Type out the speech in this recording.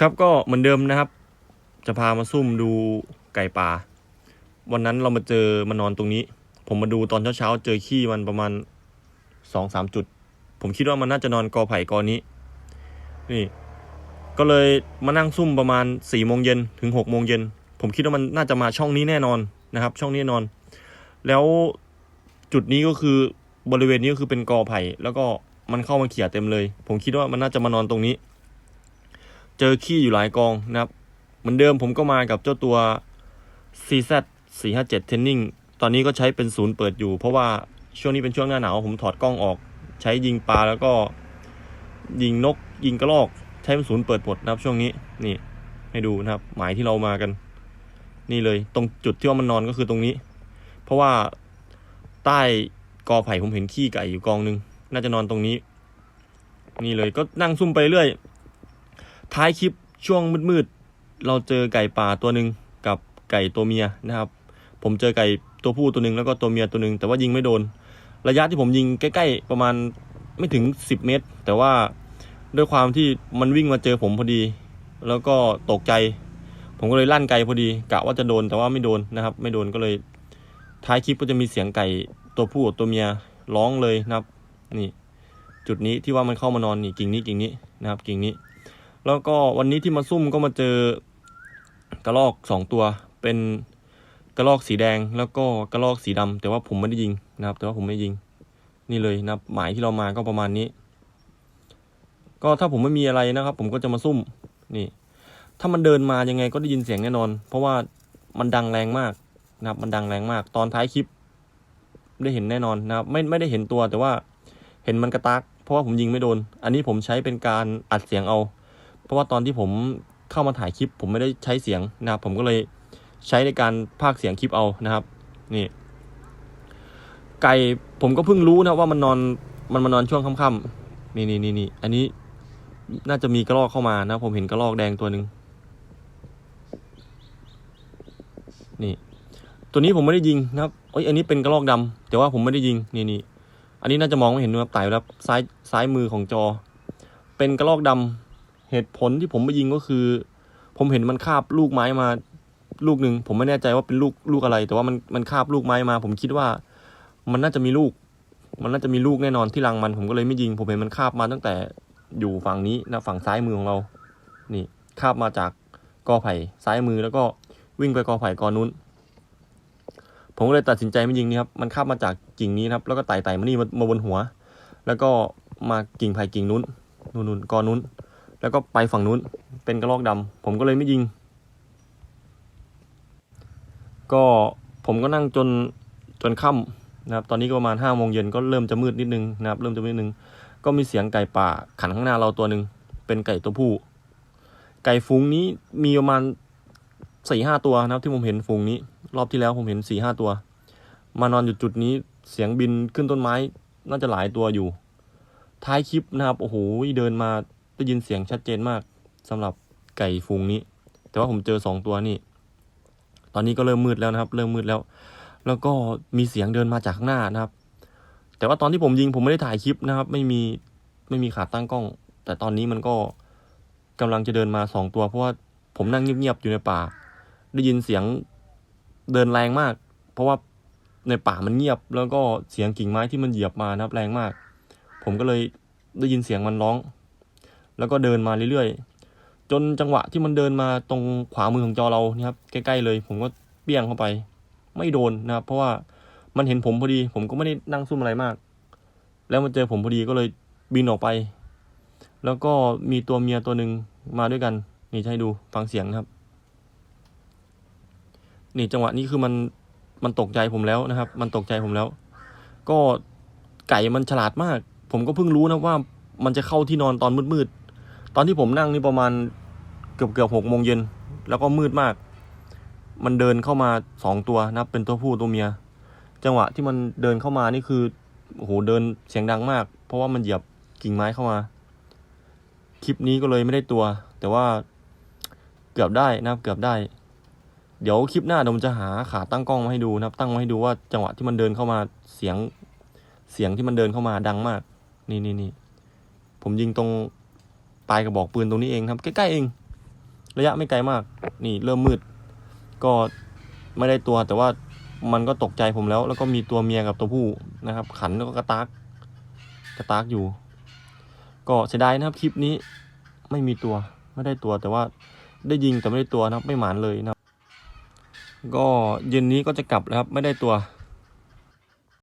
ครับก็เหมือนเดิมนะครับ จะพามาซุ่มดูไก่ป่า วันนั้นเรามาเจอมันนอนตรงนี้ ผมมาดูตอนเช้าๆเจอขี้มันประมาณสองสามจุด ผมคิดว่ามันน่าจะนอนกอไผ่กอนี้ นี่ ก็เลยมานั่งซุ่มประมาณสี่โมงเย็นถึงหกโมงเย็นผมคิดว่ามันน่าจะมาช่องนี้แน่นอนนะครับ ช่องนี้แน่นอน แล้วจุดนี้ก็คือบริเวณนี้ก็คือเป็นกอไผ่แล้วก็มันเข้ามาเขี่ยเต็มเลย ผมคิดว่ามันน่าจะมานอนตรงนี้ เจอขี้อยู่หลายกองนะครับ เหมือนเดิมผมก็มากับเจ้าตัว CZ 457 Training ตอนนี้ก็ใช้เป็นศูนย์เปิดอยู่ เพราะว่าช่วงนี้เป็นช่วงหน้าหนาวผมถอดกล้องออก ใช้ยิงปลาแล้วก็ ยิงนกยิงกระรอก ใช้เป็นศูนย์เปิดหมดนะครับ ช่วงนี้นี่ให้ดูนะครับ หมายที่เรามากัน นี่เลย ตรงจุดที่ว่ามันนอนก็คือตรงนี้ เพราะว่าใต้กอไผ่ผมเห็นขี้ไก่อยู่กองหนึง น่าจะนอนตรงนี้ นี่เลยก็นั่งซุ่มไปเรื่อย ท้ายคลิปช่วงมืดๆ เราเจอไก่ป่าตัวหนึ่งกับไก่ตัวเมียนะครับ ผมเจอไก่ตัวผู้ตัวหนึ่งแล้วก็ตัวเมียตัวหนึ่งแต่ว่ายิงไม่โดน ระยะที่ผมยิงใกล้ๆประมาณไม่ถึง 10 เมตร แต่ว่าด้วยความที่มันวิ่งมาเจอผมพอดี แล้วก็ตกใจ ผมก็เลยลั่นไกลพอดีกะว่าจะโดนแต่ว่าไม่โดนนะครับ ไม่โดนก็เลยท้ายคลิปก็จะมีเสียงไก่ตัวผู้กับตัวเมียร้องเลยนะครับ นี่ จุดนี้ที่ว่ามันเข้ามานอนนี่กิ่งนี้กิ่งนี้นะครับ กิ่งนี้ แล้วก็วันนี้ที่มาซุ่มก็มาเจอกระรอกสองตัว เป็นกระรอกสีแดงแล้วก็กระรอกสีดำแต่ว่าผมไม่ได้ยิงนะครับ แต่ว่าผมไม่ยิง นี่เลยนะครับ หมายที่เรามาก็ประมาณนี้ ก็ถ้าผมไม่มีอะไรนะครับ ผมก็จะมาซุ่มนี่ ถ้ามันเดินมายังไงก็ได้ยินเสียงแน่นอน เพราะว่ามันดังแรงมากนะครับ มันดังแรงมาก ตอนท้ายคลิป ได้เห็นแน่นอนนะครับ ไม่ไม่ได้เห็นตัวแต่ว่าเห็นมันกระตักเพราะว่าผมยิงไม่โดน อันนี้ผมใช้เป็นการอัดเสียงเอา เพราะว่าตอนที่ผมเข้ามาถ่ายคลิป ผมไม่ได้ใช้เสียงนะครับ ผมก็เลยใช้ในการพากเสียงคลิปเอานะครับ นี่ ไก่ผมก็เพิ่งรู้นะว่ามันนอนมันมานอนช่วงค่ำๆนี่นี่นี่นี่อันนี้น่าจะมีกระรอกเข้ามานะ ผมเห็นกระรอกแดงตัวหนึ่งนี่ ตัวนี้ผมไม่ได้ยิงนะครับเอ้ยอันนี้เป็นกระรอกดำแต่ว่าผมไม่ได้ยิงนี่นี่อันนี้น่าจะมองไม่เห็นนะครับไต่แล้วซ้ายซ้ายมือของจอ เป็นกระรอกดำ เหตุผลที่ผมไม่ยิงก็คือ ผมเห็นมันคาบลูกไม้มาลูกหนึ่งผมไม่แน่ใจว่าเป็นลูกลูกอะไร แต่ว่ามันมันคาบลูกไม้มา ผมคิดว่า มันน่าจะมีลูก มันน่าจะมีลูกแน่นอนที่รังมัน ผมก็เลยไม่ยิง ผมเห็นมันคาบมาตั้งแต่อยู่ฝั่งนี้นะฝั่งซ้ายมือของเรา นี่คาบมาจากกอไผ่ซ้ายมือแล้วก็วิ่งไปกอไผ่กอนู้น ผมก็เลยตัดสินใจไม่ยิงนี่ครับ มันคาบมาจากกิ่งนี้นะครับ แล้วก็ไต่ไต่มานี่มามาบนหัว แล้วก็มากิ่งไผ่กิ่งนู้นนู่นนู่นกอนู้น แล้วก็ไปฝั่งนู้นเป็นกระรอกดำผมก็เลยไม่ยิง ก็ผมก็นั่งจนจนค่ำนะครับ ตอนนี้ก็ประมาณห้าโมงเย็นก็เริ่มจะมืดนิดนึงนะครับ เริ่มจะมืดนิดนึง ก็มีเสียงไก่ป่าขันข้างหน้าเราตัวหนึ่งเป็นไก่ตัวผู้ ไก่ฝูงนี้มีประมาณสี่ห้าตัวนะครับ ที่ผมเห็นฝูงนี้ รอบที่แล้วผมเห็นสี่ห้าตัว มานอนอยู่จุดนี้เสียงบินขึ้นต้นไม้น่าจะหลายตัวอยู่ ท้ายคลิปนะครับโอ้โหเดินมา ได้ยินเสียงชัดเจนมากสำหรับไก่ฝูงนี้ แต่ว่าผมเจอสองตัวนี่ ตอนนี้ก็เริ่มมืดแล้วนะครับ เริ่มมืดแล้ว แล้วก็มีเสียงเดินมาจากข้างหน้านะครับ แต่ว่าตอนที่ผมยิงผมไม่ได้ถ่ายคลิปนะครับ ไม่มีไม่มีขาตั้งกล้อง แต่ตอนนี้มันก็กำลังจะเดินมาสองตัว เพราะว่าผมนั่งเงียบๆอยู่ในป่า ได้ยินเสียงเดินแรงมาก เพราะว่าในป่ามันเงียบ แล้วก็เสียงกิ่งไม้ที่มันเหยียบมานะครับแรงมาก ผมก็เลยได้ยินเสียงมันร้อง แล้วก็เดินมาเรื่อยๆ จนจังหวะที่มันเดินมาตรงขวามือของจอเราเนี่ยครับ ใกล้ๆเลย ผมก็เปี้ยงเข้าไป ไม่โดนนะครับ เพราะว่ามันเห็นผมพอดี ผมก็ไม่ได้นั่งซุ่มอะไรมาก แล้วมันเจอผมพอดีก็เลยบินออกไป แล้วก็มีตัวเมียตัวหนึ่งมาด้วยกัน นี่ให้ดูฟังเสียงนะครับ นี่จังหวะนี้คือมันมันตกใจผมแล้วนะครับ มันตกใจผมแล้ว ก็ไก่มันฉลาดมาก ผมก็เพิ่งรู้นะว่ามันจะเข้าที่นอนตอนมืดๆ ตอนที่ผมนั่งนี่ประมาณเกือบเกือบหกโมงเย็น แล้วก็มืดมาก มันเดินเข้ามาสองตัวนะครับเป็นตัวผู้ตัวเมีย จังหวะที่มันเดินเข้ามานี่คือโอ้โหเดินเสียงดังมาก เพราะว่ามันเหยียบกิ่งไม้เข้ามา คลิปนี้ก็เลยไม่ได้ตัว แต่ว่าเกือบได้นะครับเกือบได้ เดี๋ยวคลิปหน้าเดี๋ยวผมจะหาขาตั้งกล้องมาให้ดูนะครับ ตั้งมาให้ดูว่าจังหวะที่มันเดินเข้ามาเสียงเสียงที่มันเดินเข้ามาดังมาก นี่นี่นี่ผมยิงตรง ปลายกระบอกปืนตรงนี้เองครับ ใกล้ๆเอง ระยะไม่ไกลมาก นี่เริ่มมืด ก็ไม่ได้ตัวแต่ว่ามันก็ตกใจผมแล้ว แล้วก็มีตัวเมียกับตัวผู้นะครับ ขันแล้วก็กระตากกระตากอยู่ ก็เสียดายนะครับคลิปนี้ไม่มีตัวไม่ได้ตัวแต่ว่าได้ยิงแต่ไม่ได้ตัวนะครับไม่หมานเลยนะครับ ก็เย็นนี้ก็จะกลับแล้วครับ ไม่ได้ตัว